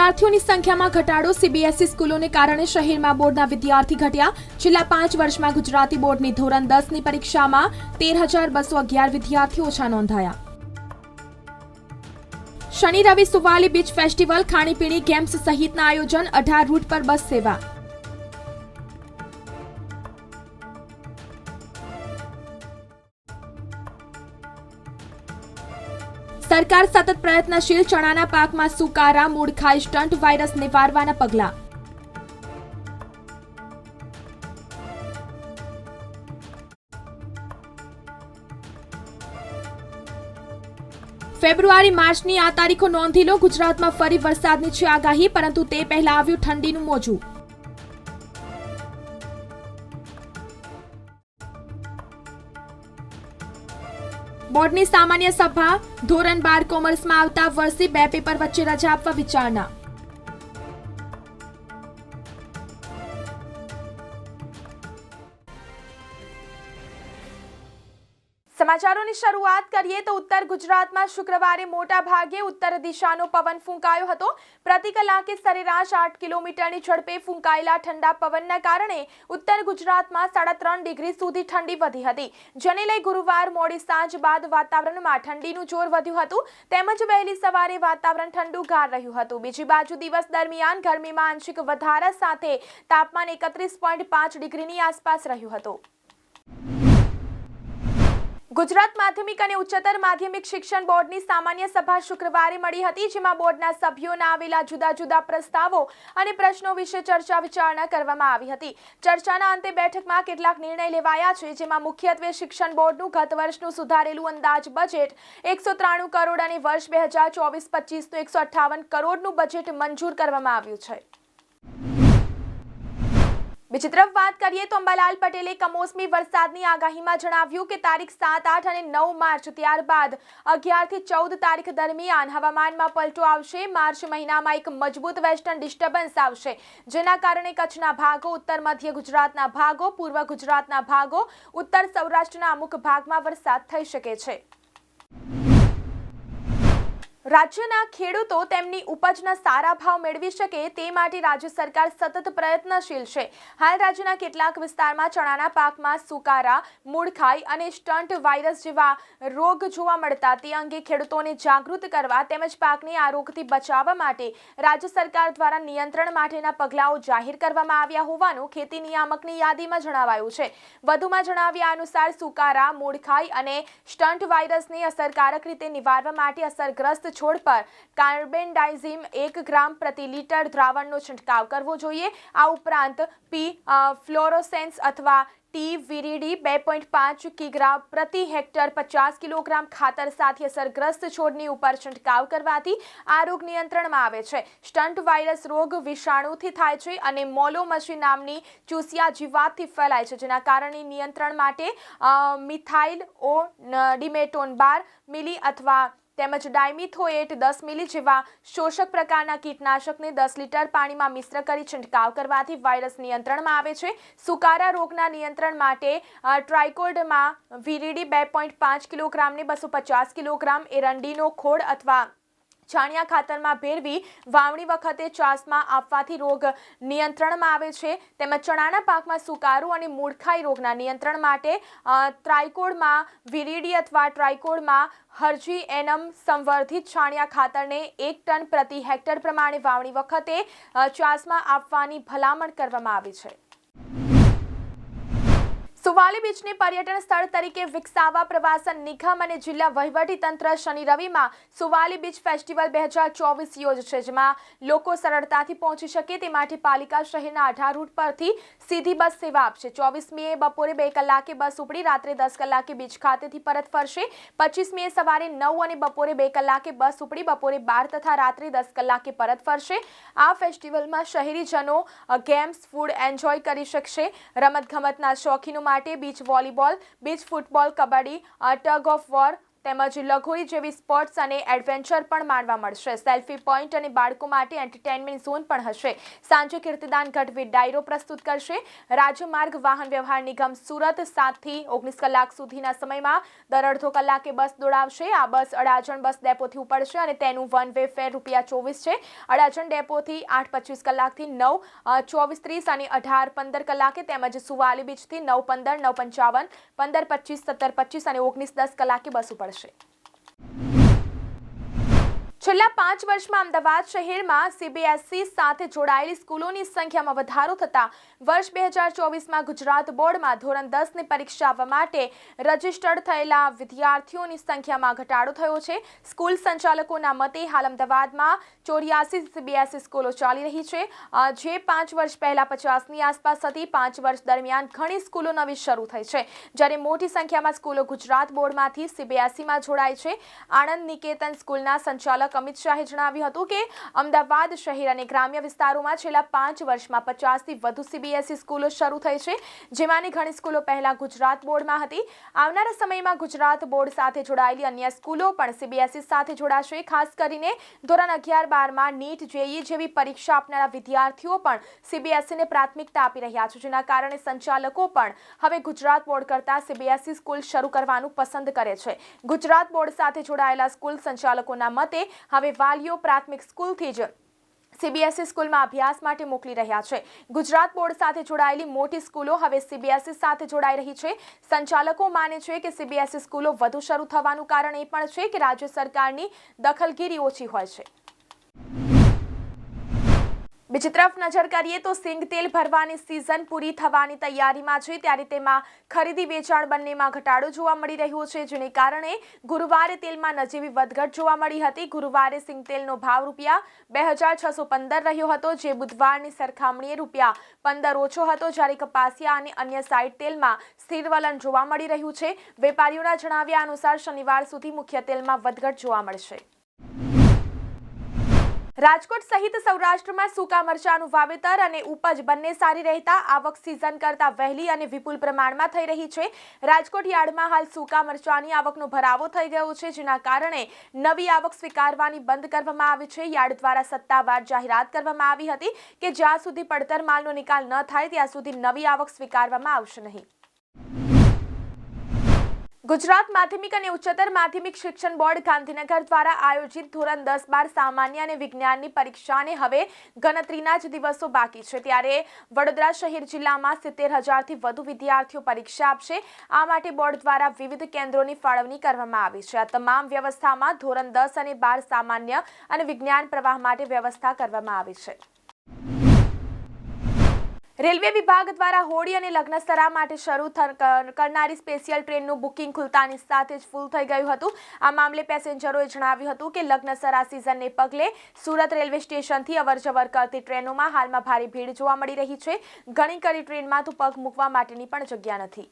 વિદ્યાર્થીઓની સંખ્યામાં ઘટાડો સીબીએસઈ સ્કૂલોને કારણે શહેરમાં બોર્ડના વિદ્યાર્થી ઘટ્યા. છેલ્લા પાંચ વર્ષમાં ગુજરાતી બોર્ડની ધોરણ દસની પરીક્ષામાં તેર હજાર બસો અગિયાર વિદ્યાર્થીઓ ઓછા નોંધાયા. શનિ રવિ સુવાલી બીચ ફેસ્ટિવલ ખાણીપીણી ગેમ્સ સહિતના આયોજન અઢાર રૂટ પર બસ સેવા. સરકાર સતત પ્રયત્નશીલ ચણાના પાકમાં સુકારા, મૂળખાઈ સ્ટન્ટ વાયરસ નિવારવાના પગલાં. ફેબ્રુઆરી માર્ચની આ તારીખો નોંધી લો, ગુજરાતમાં ફરી વરસાદની છે આગાહી, પરંતુ તે પહેલા આવ્યું ઠંડીનું મોજું. બોર્ડની સામાન્ય સભા ધોરણ બાર કોમર્સમાં આવતા વર્ષે બે પેપર વચ્ચે રજા આપવા વિચારણા. સમાચારોની શરૂઆત કરીએ તો ઉત્તર ગુજરાતમાં શુક્રવારે મોટા ભાગે ઉત્તર દિશાનો પવન ફૂંકાયો હતો. પ્રતિ કલાકે સરેરાશ આઠ કિલોમીટરની ઝડપે ફૂંકાયેલા ઠંડા પવનના કારણે ઉત્તર ગુજરાતમાં સાડા ત્રણ ડિગ્રી સુધી ઠંડી વધી હતી. જેને લઈ ગુરુવાર મોડી સાંજ બાદ વાતાવરણમાં ઠંડીનું જોર વધ્યું હતું. તેમજ વહેલી સવારે વાતાવરણ ઠંડુ ગાર રહ્યું હતું. બીજી બાજુ દિવસ દરમિયાન ગરમીમાં આંશિક વધારા સાથે તાપમાન એકત્રીસ પોઈન્ટ પાંચ ડિગ્રીની આસપાસ રહ્યું હતું. ગુજરાત માધ્યમિક અને ઉચ્ચતર માધ્યમિક શિક્ષણ બોર્ડની સામાન્ય સભા શુક્રવારે મળી હતી, જેમાં બોર્ડના સભ્યોના આવેલા જુદા જુદા પ્રસ્તાવો અને પ્રશ્નો વિશે ચર્ચા વિચારણા કરવામાં આવી હતી. ચર્ચાના અંતે બેઠકમાં કેટલાક નિર્ણય લેવાયા છે, જેમાં મુખ્યત્વે શિક્ષણ બોર્ડનું ગત વર્ષનું સુધારેલું અંદાજ બજેટ એકસો ત્રાણું કરોડ અને વર્ષ બે હજાર ચોવીસ પચીસનું એકસો અઠ્ઠાવન કરોડનું બજેટ મંજૂર કરવામાં આવ્યું છે. બીજી તરફ વાત કરીએ તો અંબાલાલ પટેલે કમોસમી વરસાદની આગાહીમાં જણાવ્યું કે તારીખ સાત, આઠ અને નવ માર્ચ ત્યારબાદ અગિયારથી ચૌદ તારીખ દરમિયાન હવામાનમાં પલટો આવશે. માર્ચ મહિનામાં એક મજબૂત વેસ્ટર્ન ડિસ્ટર્બન્સ આવશે, જેના કારણે કચ્છના ભાગો, ઉત્તર મધ્ય ગુજરાતના ભાગો, પૂર્વ ગુજરાતના ભાગો, ઉત્તર સૌરાષ્ટ્રના અમુક ભાગમાં વરસાદ થઈ શકે છે. રાજ્યના ખેડૂતો તેમની ઉપજના સારા ભાવ મેળવી શકે તે માટે રાજ્ય સરકાર સતત પ્રયત્નશીલ છે. હાલ રાજ્યના કેટલાક વિસ્તારમાં ચણાના પાકમાં સુકારા, મૂળખાઈ અને સ્ટન્ટ વાયરસ જેવા રોગ જોવા મળતા તે અંગે ખેડૂતોને જાગૃત કરવા તેમજ પાકને આ રોગથી બચાવવા માટે રાજ્ય સરકાર દ્વારા નિયંત્રણ માટેના પગલાઓ જાહેર કરવામાં આવ્યા હોવાનું ખેતી નિયામકની યાદીમાં જણાવાયું છે. વધુમાં જણાવ્યા અનુસાર સુકારા, મૂળખાઈ અને સ્ટન્ટ વાયરસને અસરકારક રીતે નિવારવા માટે અસરગ્રસ્ત છોડ પર કાર્બેન્ડાઇઝિમ એક ગ્રામ પ્રતિ લીટર દ્રાવણનો છંટકાવ કરવો જોઈએ. આ ઉપરાંત પી ફ્લોરોસેન્સ અથવા ટી વીરીડી બે પોઈન્ટ પાંચ કિગ્રા પ્રતિ હેક્ટર પચાસ કિલોગ્રામ ખાતર સાથે અસરગ્રસ્ત છોડની ઉપર છંટકાવ કરવાથી આ રોગ નિયંત્રણમાં આવે છે. સ્ટન્ટ વાયરસ રોગ વિષાણુથી થાય છે અને મોલોમસી નામની ચૂસિયા જીવાતથી ફેલાય છે, જેના કારણે નિયંત્રણ માટે મિથાઇલ ઓ ડિમેટોન બાર મિલી અથવા તેમજ ડાયમિથોએટ દસ મિલી જેવા શોષક પ્રકારના કીટનાશકને દસ લીટર પાણીમાં મિશ્ર કરી છંટકાવ કરવાથી વાયરસ નિયંત્રણમાં આવે છે. સુકારા રોગના નિયંત્રણ માટે ટ્રાયકોલ્ડમાં વીરીડી બે પોઈન્ટ પાંચ કિલોગ્રામને બસો પચાસ કિલોગ્રામ એરંડીનો ખોળ અથવા છાણિયા ખાતરમાં ભેળવી વાવણી વખતે ચાસમાં આપવાથી રોગ નિયંત્રણમાં આવે છે. તેમજ ચણાના પાકમાં સુકારું અને મૂળખાઈ રોગના નિયંત્રણ માટે ટ્રાયકોડમાં વિરીડી અથવા ટ્રાયકોડમાં હરજી એનમ સંવર્ધિત છાણિયા ખાતરને એક ટન પ્રતિ હેક્ટર પ્રમાણે વાવણી વખતે ચાસમાં આપવાની ભલામણ કરવામાં આવી છે. સુવાલી બીચને પર્યટન સ્થળ તરીકે વિકસાવવા પ્રવાસન નિગમ અને જિલ્લા વહીવટી તંત્ર શનિ રવિમાં સુવાલી બીચ ફેસ્ટિવલ બે હજાર ચોવીસ યોજશે, જેમાં લોકો સરળતાથી પહોંચી શકે તે માટે પાલિકા શહેરના અઢાર રૂટ પરથી સીધી બસ સેવા આપશે. ચોવીસમીએ બપોરે બે કલાકે બસ ઉપડી, રાત્રે દસ કલાકે બીચ ખાતેથી પરત ફરશે. પચીસમીએ સવારે નવ અને બપોરે બે કલાકે બસ ઉપડી, બપોરે બાર તથા રાત્રે દસ કલાકે પરત ફરશે. આ ફેસ્ટિવલમાં શહેરીજનો ગેમ્સ, ફૂડ એન્જોય કરી શકશે. રમતગમતના શોખીનો માટે beach volleyball beach football kabaddi tug of war તેમજ લઘોરી જેવી સ્પોર્ટ્સ અને એડવેન્ચર પણ માણવા મળશે. સેલ્ફી પોઈન્ટ અને બાળકો માટે એન્ટરટેનમેન્ટ ઝોન પણ હશે. સાંજે કીર્તિદાન ગઢવી ડાયરો પ્રસ્તુત કરશે. રાજ્યમાર્ગ વાહન વ્યવહાર નિગમ સુરત સાતથી ઓગણીસ કલાક સુધીના સમયમાં દર અડધો કલાકે બસ દોડાવશે. આ બસ અડાજણ બસ ડેપોથી ઉપડશે અને તેનું વન વે ફેર રૂપિયા ચોવીસ છે. અડાજણ ડેપોથી આઠ પચીસ કલાકથી નવ ચોવીસ ત્રીસ અને અઢાર પંદર કલાકે તેમજ સુવાલી બીચથી નવ પંદર, નવ પંચાવન, પંદર પચીસ, સત્તર પચીસ અને ઓગણીસ દસ કલાકે બસ ઉપડશે. મળશે છેલ્લા પાંચ વર્ષમાં અમદાવાદ શહેરમાં સીબીએસઈ સાથે જોડાયેલી સ્કૂલોની સંખ્યામાં વધારો થતાં વર્ષ બે હજાર ચોવીસમાં ગુજરાત બોર્ડમાં ધોરણ દસની પરીક્ષા આપવા માટે રજીસ્ટર્ડ થયેલા વિદ્યાર્થીઓની સંખ્યામાં ઘટાડો થયો છે. સ્કૂલ સંચાલકોના મતે હાલ અમદાવાદમાં ચોર્યાસી સીબીએસઈ સ્કૂલો ચાલી રહી છે. જે પાંચ વર્ષ પહેલાં પચાસની આસપાસ હતી, પાંચ વર્ષ દરમિયાન ઘણી સ્કૂલો નવી શરૂ થઈ છે. જ્યારે મોટી સંખ્યામાં સ્કૂલો ગુજરાત બોર્ડમાંથી સીબીએસઈમાં જોડાય છે. આણંદ નિકેતન સ્કૂલના સંચાલક અમિત શાહે જણાવ્યું હતું કે અમદાવાદ શહેર અને ગ્રામ્ય વિસ્તારોમાં છેલ્લા પાંચ વર્ષમાં પચાસથી વધુ સીબીએસઈ સ્કૂલો શરૂ થઈ છે, જેમાંની ઘણી સ્કૂલો પહેલા ગુજરાત બોર્ડમાં હતી. આવનારા સમયમાં ગુજરાત બોર્ડ સાથે જોડાયેલી અન્ય સ્કૂલો પણ સીબીએસઈ સાથે જોડાશે, ખાસ કરીને ધોરણ અગિયાર બારમાં નીટ જેઈ જેવી પરીક્ષા આપનારા વિદ્યાર્થીઓ પણ સીબીએસઈને પ્રાથમિકતા આપી રહ્યા છે, જેના કારણે સંચાલકો પણ હવે ગુજરાત બોર્ડ કરતાં સીબીએસઈ સ્કૂલ શરૂ કરવાનું પસંદ કરે છે. ગુજરાત બોર્ડ સાથે જોડાયેલા સ્કૂલ સંચાલકોના મતે હવે વાલીઓ પ્રાથમિક સ્કૂલથી જ સીબીએસઈ સ્કૂલમાં અભ્યાસ માટે મોકલી રહ્યા છે. ગુજરાત બોર્ડ સાથે જોડાયેલી મોટી સ્કૂલો હવે સીબીએસઈ સાથે જોડાઈ રહી છે. સંચાલકો માને છે કે સીબીએસઈ સ્કૂલો વધુ શરૂ થવાનું કારણ એ પણ છે કે રાજ્ય સરકારની દખલગીરી ઓછી હોય છે. બીજી તરફ નજર કરીએ તો સિંગ તેલ ભરવાની સિઝન પૂરી થવાની તૈયારીમાં છે. ત્યારે તેમાં ખરીદી વેચાણ બંનેમાં ઘટાડો જોવા મળી રહ્યો છે, જેને કારણે ગુરુવારે તેલમાં નજીવી વધઘટ જોવા મળી હતી. ગુરુવારે સિંગ તેલનો ભાવ રૂપિયા બે હજાર છસો પંદર રહ્યો હતો, જે બુધવારની સરખામણીએ રૂપિયા પંદર ઓછો હતો. જ્યારે કપાસિયા અને અન્ય સાઇડ તેલમાં સ્થિર વલણ જોવા મળી રહ્યું છે. વેપારીઓના જણાવ્યા અનુસાર શનિવાર સુધી મુખ્ય તેલમાં વધઘટ જોવા મળશે. રાજકોટ સહિત સૌરાષ્ટ્રમાં સૂકા મરચાનું વાવેતર અને ઉપજ બંને સારી રહેતા આવક સિઝન કરતા વહેલી અને વિપુલ પ્રમાણમાં થઈ રહી છે. રાજકોટ યાર્ડમાં હાલ સૂકા મરચાની આવકનો ભરાવો થઈ ગયો છે, જેના કારણે નવી આવક સ્વીકારવાની બંધ કરવામાં આવી છે. યાર્ડ દ્વારા સત્તાવાર જાહેરાત કરવામાં આવી હતી કે જ્યાં સુધી પડતર માલનો નિકાલ ન થાય, ત્યાં સુધી નવી આવક સ્વીકારવામાં આવશે નહીં. ગુજરાત માધ્યમિક અને ઉચ્ચતર માધ્યમિક શિક્ષણ બોર્ડ ગાંધીનગર દ્વારા આયોજિત ધોરણ દસ બાર સામાન્ય અને વિજ્ઞાનની પરીક્ષાને હવે ગણતરીના જ દિવસો બાકી છે. ત્યારે વડોદરા શહેર જિલ્લામાં સિત્તેર હજારથી વધુ વિદ્યાર્થીઓ પરીક્ષા આપશે. આ માટે બોર્ડ દ્વારા વિવિધ કેન્દ્રોની ફાળવણી કરવામાં આવી છે. આ તમામ વ્યવસ્થામાં ધોરણ દસ અને બાર સામાન્ય અને વિજ્ઞાન પ્રવાહ માટે વ્યવસ્થા કરવામાં આવી છે. રેલવે વિભાગ દ્વારા હોળી અને લગ્નસ્તરા માટે શરૂ કર- કરનારી સ્પેશિયલ ટ્રેનનું બુકિંગ ખુલતાની સાથે જ ફૂલ થઈ ગયું હતું. આ મામલે પેસેન્જરોએ જણાવ્યું હતું કે લગ્નસરા સિઝનને પગલે સુરત રેલવે સ્ટેશનથી અવરજવર કરતી ટ્રેનોમાં હાલમાં ભારે ભીડ જોવા મળી રહી છે. ઘણી કરી ટ્રેનમાં તો પગ મૂકવા માટેની પણ જગ્યા નથી.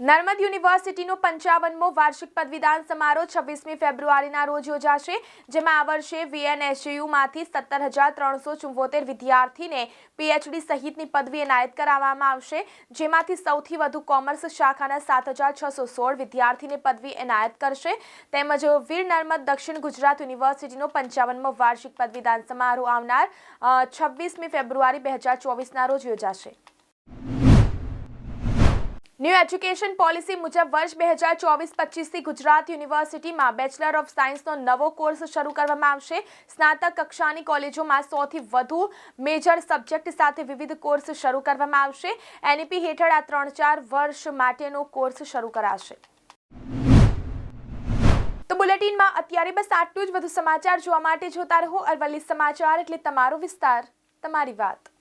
નર્મદ યુનિવર્સિટીનો પંચાવનમો વાર્ષિક પદવીદાન સમારોહ છવ્વીસમી ફેબ્રુઆરીના રોજ યોજાશે, જેમાં આ વર્ષે વીએનએસયુમાંથી સત્તર હજાર ત્રણસો ચુંવોતેર વિદ્યાર્થીને પીએચડી સહિતની પદવી એનાયત કરાવવામાં આવશે, જેમાંથી સૌથી વધુ કોમર્સ શાખાના સાત હજાર છસો સોળ વિદ્યાર્થીને પદવી એનાયત કરશે. તેમજ વીર નર્મદ દક્ષિણ ગુજરાત યુનિવર્સિટીનો પંચાવનમો વાર્ષિક પદવીદાન સમારોહ આવનાર છવ્વીસમી ફેબ્રુઆરી બે હજાર ચોવીસના રોજ યોજાશે. ન્યૂ એજ્યુકેશન પોલિસી મુજબ વર્ષ બે હજાર ચોવીસ પચીસથી ગુજરાત યુનિવર્સિટીમાં બેચલર ઓફ સાયન્સનો નવો કોર્સ શરૂ કરવામાં આવશે. સ્નાતક કક્ષાની કોલેજોમાં સોથી વધુ મેજર સબ્જેક્ટ સાથે વિવિધ કોર્સ શરૂ કરવામાં આવશે. એનઈપી હેઠળ આ ત્રણ ચાર વર્ષ માટેનો કોર્સ શરૂ કરાશે. તો બુલેટિનમાં અત્યારે બસ આટલું જ. વધુ સમાચાર જોવા માટે જોતા રહો અરવલ્લી સમાચાર એટલે તમારો વિસ્તાર, તમારી વાત.